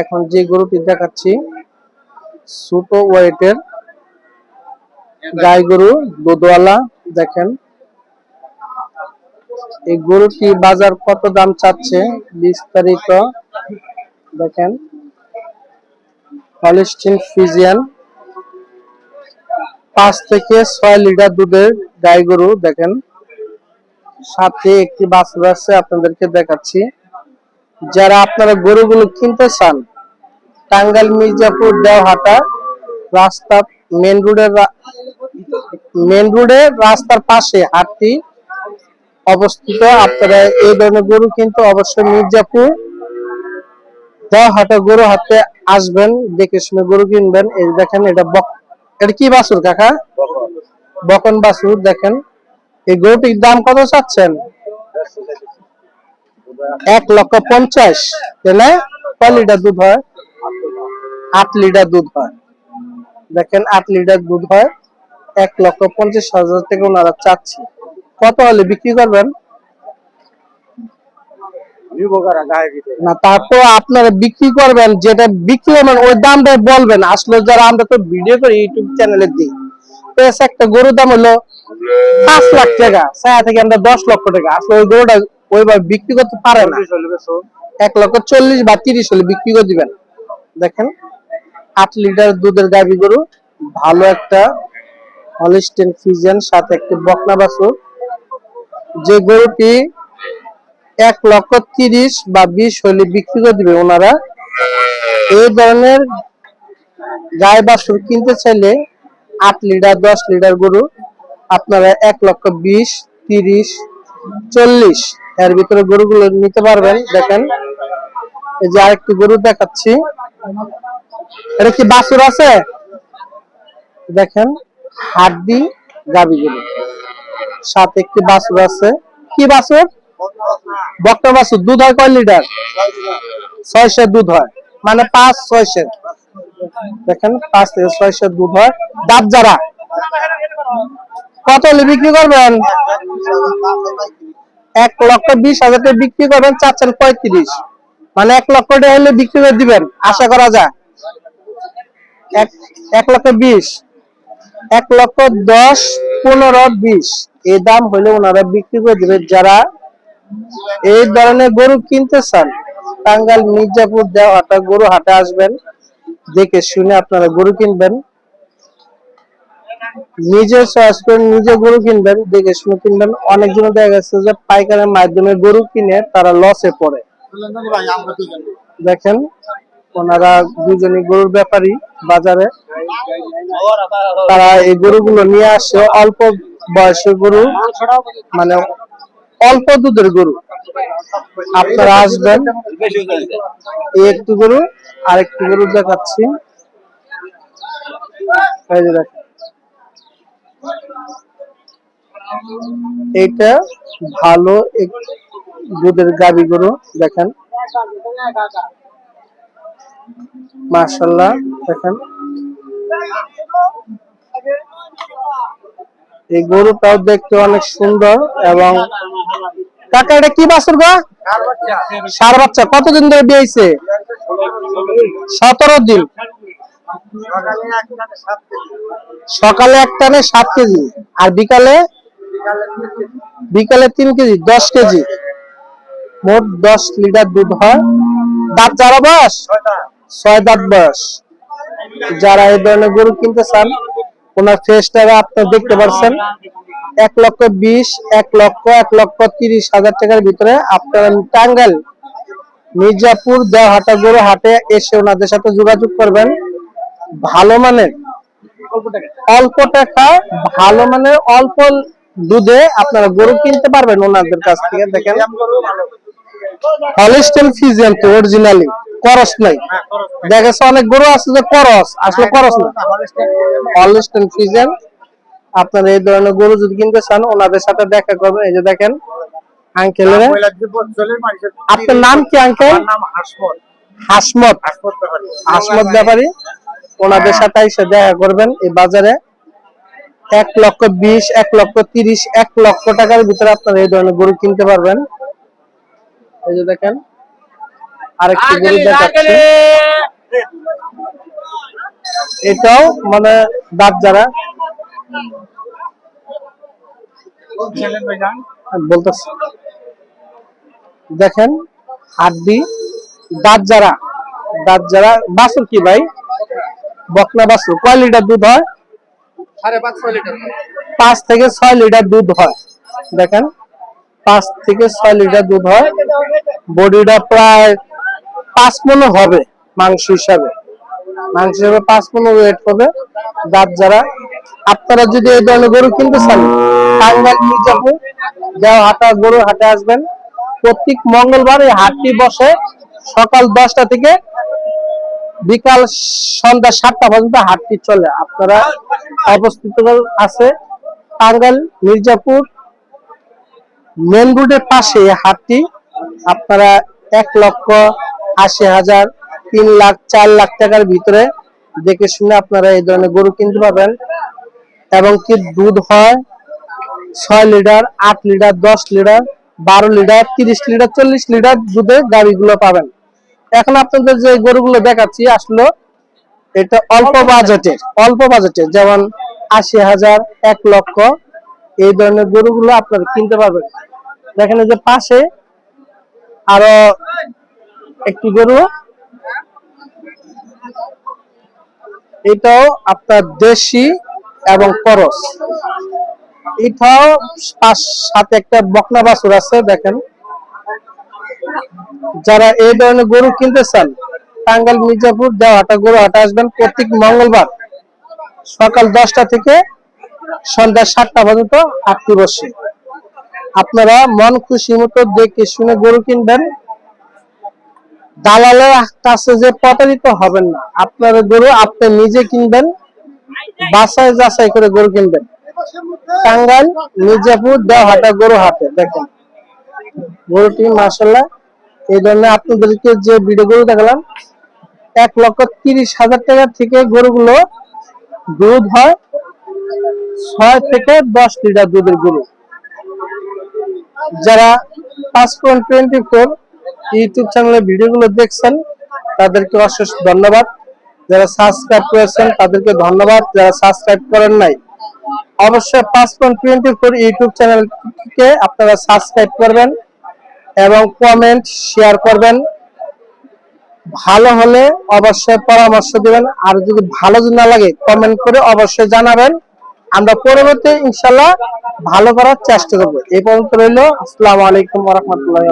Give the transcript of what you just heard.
এখন যে গরুটি দেখাচ্ছি, ছোট ওয়েটের গাই গরু, দুধওয়ালা, দেখেন। এই গরুটি বাজার কত দাম চাচ্ছে, বিস্তারিত দেখেন। হলিস্টিন ফিজিয়ান পাঁচ থেকে ছয় লিটার দুধের গাই গরু, দেখেন। সাথে একটি বাছুর আছে, আপনাদেরকে দেখাচ্ছি। যারা আপনারা গরুগুলো কিনতে চান টাঙ্গাইল মির্জাপুর দেওহাটা রাস্তা মেন রোডের মেন রোডের রাস্তার পাশে হাটটি অবস্থিত। আপনারা এই ধরনের গরু কিন্তু অবশ্যই মির্জাপুর দেওহাটা গরু হাতে আসবেন দেখে শুনে গরু কিনবেন। এই দেখেন এটা বক এটা কি বাসুর কাকা? বকন। বাসুর দেখেন। এই গরুটির দাম কত চাচ্ছেন? এক লক্ষ পঞ্চাশ তাহলে কয় লিটার দুধ হয়? আট লিটার দুধ হয়। দেখেন আট লিটার দুধ হয়। এক লক্ষ পঞ্চাশ হাজার থেকে ওনারা চাচ্ছে। কত হলে বিক্রি করবেন? না তারপর আপনারা বিক্রি করবেন যেটা বিক্রি করবেন ওই দামটা বলবেন। আসলে যারা আমরা তো ভিডিও করি ইউটিউব চ্যানেলে দিই একটা গরুর দাম হলো পাঁচ লাখ টাকা ছায়া থেকে আমরা দশ লক্ষ টাকা। আসলে ওই গরুটা ওইভাবে বিক্রি করতে পারে না। এক লক্ষ চল্লিশ বা তিরিশ হলে বিক্রি করে দিবেন। দেখেন আট লিটার দুধের গাভী গরু ভালো একটা হলিস্টেন ফিজিয়ান সাথে একটি বকনা বাছুর। যে গরুটি এক লক্ষ তিরিশ বা বিশ হলে বিক্রি করে দিবে ওনারা। এই ধরনের গায়ে বাছুর কিনতে চাইলে আট লিটার দশ লিটার গরু আপনারা এক লক্ষ বিশ তিরিশ চল্লিশ এর ভিতরে গরুগুলো নিতে পারবেন, দেখেন। এই যে আরেকটি গরু দেখাচ্ছি। এটা কি বাছুর আছে? দেখেন, হাড্ডি গাবি গরু। সাথে একটি বাছুর আছে। কি বাছুর? বক্তা বাছুর। দুধ হয় কয় লিটার? ছয় সের দুধ হয়। মানে পাঁচ ছয় সের দেখেন, পাঁচ থেকে ছয় সের দুধ হয়। দাঁত যারা। কত বিক্রি করবেন? এক লক্ষ বিশ হাজার টাকা বিক্রি করবেন, চাচ্ছেন পঁয়ত্রিশ। মানে এক লক্ষ টাকা হলে বিক্রি করে দিবেন, আশা করা যায়। এক লক্ষ বিশ। এক লক্ষ দশ, পনেরো, বিশ। এই দাম হলে ওনারা বিক্রি করে দিবে যারা এই ধরনের গরু কিনতে চান, টাঙ্গাইল, মির্জাপুর দেওয়াটা গরু হাটে আসবেন, দেখে শুনে আপনারা গরু কিনবেন। নিজে চয়েস করে নিজে গরু কিনবেন, দেখে শুনে কিনবেন। অনেকজন দেখা গেছে যে পাইকারের মাধ্যমে গরু কিনে তারা লসে পড়ে। দেখেন, ওনারা দুজনই গরুর ব্যাপারী, বাজারে। তারা এই গরুগুলো নিয়ে আসে, অল্প বয়সের গরু মানে অল্প দুধের গরু। আপনারা আসবেন একটু গরু আর একটু গরু দেখাচ্ছি। দেখেন। এইটা ভালো দুধের গাবি গরু দেখেন। মাশাল্লাহ দেখেন। এই গরুটাও দেখতে অনেক সুন্দর এবং কাকা এটা কি বাছুর গা? সার বাচ্চা। কতদিন ধরে বিয়েছে সতেরো দিন। সকালে এক টানে সাত কেজি। আর বিকালে? বিকালে তিন কেজি। দশ কেজি। মোট দশ লিটার দুধ হয়। দাঁত যারা বয়স? ছয় দাঁত বয়স। যারা এই ধরনের গরু কিনতে চান ওনার ফেসটা আপনারা দেখতে পাচ্ছেন এক লক্ষ বিশ এক লক্ষ এক লক্ষ তিরিশ হাজার টাকার ভিতরে আপনারা টাঙ্গাইল মির্জাপুর দেওহাটা গরু হাটে এসে ওনাদের সাথে যোগাযোগ করবেন। ভালো মানের অল্প টাকা ভালো মানের অল্প দুধে আপনারা গরু কিনতে পারবেন ওনাদের কাছ থেকে দেখেন। হলিস্টেন ফিজিয়ান তো অরিজিনালি করস নাই। দেখেছে অনেক গরু আছে যে করস আসলে করস না। হলিস্টেন ফিজিয়ান আপনারা এই ধরনের গরু যদি কিনতে চান ওনাদের সাথে দেখা করবেন। এই যে দেখেন আঙ্কেলের। আপনার নাম কি আঙ্কেল? হাসমত। হাসমত ব্যাপারী। ওনাদের সাথে এসে দেখা করবেন এই বাজারে। এক লক্ষ বিশ এক লক্ষ তিরিশ এক লক্ষ টাকার ভিতরে আপনারা এই ধরনের গরু কিনতে পারবেন। এই যে দেখেন আরেকটি গরু দেখাচ্ছি। এটাও মানে দাঁত যারা। বলতেছি। দেখেন হাড্ডি দাঁত যারা দাঁত যারা। বাছুর কি ভাই? বকনা বাছুর। কয় লিটার দুধ হয়? পাঁচ থেকে ছয় লিটার দুধ হয়। দেখেন পাঁচ থেকে ছয় লিটার দুধ হয়। বডিটা প্রায় পাঁচ মন হবে মাংস হিসাবে। মাংস হিসাবে পাঁচ মন ওয়েট হবে। দাঁত যারা আপনারা যদি এই ধরনের গরু কিনতে চান টাঙ্গাইল মির্জাপুর দেওয়া হাটা গরু হাটে আসবেন। প্রত্যেক মঙ্গলবার এই হাটটি বসে সকাল দশটা থেকে বিকাল সন্ধ্যা সাতটা পর্যন্ত হাটটি চলে। আপনারা অবস্থিত আছে টাঙ্গাইল, মির্জাপুর, মেন রোডের পাশে হাটটি। আপনারা এক লক্ষ আশি হাজার তিন লাখ, চার লাখ টাকার ভিতরে দেখে শুনে আপনারা এই ধরনের গরু কিনতে পাবেন এবং কি দুধ হয়? ছয় লিটার, আট লিটার, দশ লিটার, বারো লিটার, তিরিশ লিটার, চল্লিশ লিটার দুধের গাড়িগুলো পাবেন। এখন আপনাদের যে গরুগুলো দেখাচ্ছি আসলো এটা অল্প বাজেটের। অল্প বাজেটের যেমন আশি হাজার এক লক্ষ এই ধরনের গরুগুলো আপনারা কিনতে পারবেন। দেখেন যে পাশে আরও একটি গরু। এটাও আপনার দেশি এবং করস। এটাও পাঁচ সাথে একটা বকনা বাছুর আছে দেখেন। যারা এই ধরনের গরু কিনতে চান, টাঙ্গাইল, মির্জাপুর দেওয়াটা গরু হাটে আসবেন প্রত্যেক মঙ্গলবার সকাল দশটা থেকে সন্ধ্যা সাতটা পর্যন্ত হাটটি বসে। আপনারা মন খুশি মতো দেখে শুনে গরু কিনবেন। দালালের কাছে যে প্রতারিত হবেন না আপনার গরু আপনি নিজে কিনবেন বাসায় যাচাই করে গরু কিনবেন। টাঙ্গাইল, মির্জাপুর, দেওহাটা গরু হাটে দেখেন। গরুটি মাসাল্লাহ এই ধরনের আপনাদেরকে যে ভিডিও গরু দেখালাম, এক লক্ষ তিরিশ হাজার টাকা থেকে গরুগুলো দুধ হয়, ছয় থেকে দশ লিটার দুধের গরু। যারা পাঁচ পয়েন্ট টোয়েন্টি ফোর ইউটিউব চ্যানেলের ভিডিওগুলো দেখছেন, তাদেরকে অশেষ ধন্যবাদ। যারা সাবস্ক্রাইব করেছেন, তাদেরকে ধন্যবাদ। যারা সাবস্ক্রাইব করেন নাই, অবশ্যই পাঁচ পয়েন্ট টোয়েন্টি ফোর ইউটিউব চ্যানেলকে আপনারা সাবস্ক্রাইব করবেন। এবং কমেন্ট শেয়ার করবেন। ভালো হলে অবশ্যই পরামর্শ দিবেন। আর যদি ভালো যদি না লাগে কমেন্ট করে অবশ্যই জানাবেন। আমরা পরবর্তী ইনশাল্লাহ ভালো করার চেষ্টা করব। এই পর্যন্ত রইল। আসসালামু আলাইকুম রহমতুল্লাহ